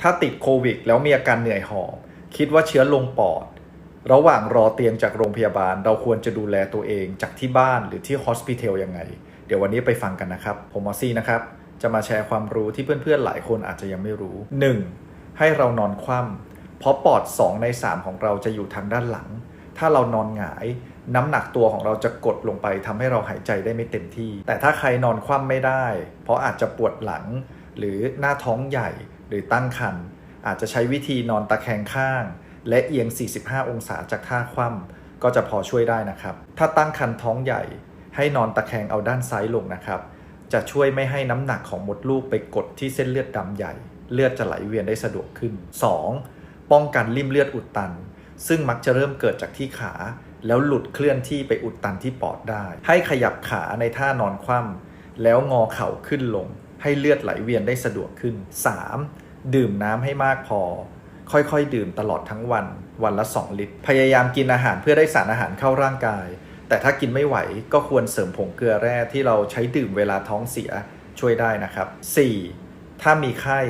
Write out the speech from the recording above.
ถ้าติดโควิด แล้วมีอาการเหนื่อยหอบ คิดว่าเชื้อลงปอด ระหว่างรอเตียงจากโรงพยาบาล เราควรจะดูแลตัวเองจากที่บ้านหรือที่ฮอสพิทอลยังไง เดี๋ยววันนี้ไปฟังกันนะครับ ผมมอซี่นะครับ จะมาแชร์ความรู้ที่เพื่อนๆหลายคนอาจจะยังไม่รู้ 1. ให้เรานอนคว่ำเพราะปอด 2 ใน 3 ของเราจะอยู่ทางด้านหลัง ถ้าเรานอนหงายน้ำหนักตัวของเราจะกดลงไปทำให้เราหายใจได้ไม่เต็มที่ แต่ถ้าใครนอนคว่ำไม่ได้ เพราะอาจจะปวดหลัง หรือหน้าท้องใหญ่หรือตั้งครรภ์อาจจะใช้วิธีนอนตะแคงข้าง และเอียง 45 องศาจากท่าคว่ำก็จะพอช่วยได้นะครับ ถ้าตั้งครรภ์ท้องใหญ่ ให้นอนตะแคงเอาด้านซ้ายลงนะครับ จะช่วยไม่ให้น้ำหนักของมดลูกไปกดที่เส้นเลือดดำใหญ่ เลือดจะไหลเวียนได้สะดวกขึ้น 2. ป้องกันริ่มเลือดอุดตัน ซึ่งมักจะเริ่มเกิดจากที่ขา แล้วหลุดเคลื่อนที่ไปอุดตันที่ปอดได้ ให้ขยับขาในท่านอนคว่ำแล้วงอเข่าขึ้นลง ให้เลือดไหลเวียนได้สะดวกขึ้น 3. ดื่มน้ำให้มากพอ ค่อยๆ ดื่มตลอดทั้งวัน วันละ 2 ลิตร พยายามกินอาหารเพื่อได้สารอาหารเข้าร่างกาย แต่ถ้ากินไม่ไหวก็ควรเสริมผงเกลือแร่ที่เราใช้ดื่มเวลาท้องเสียช่วยได้นะครับ 4. ถ้ามีไข้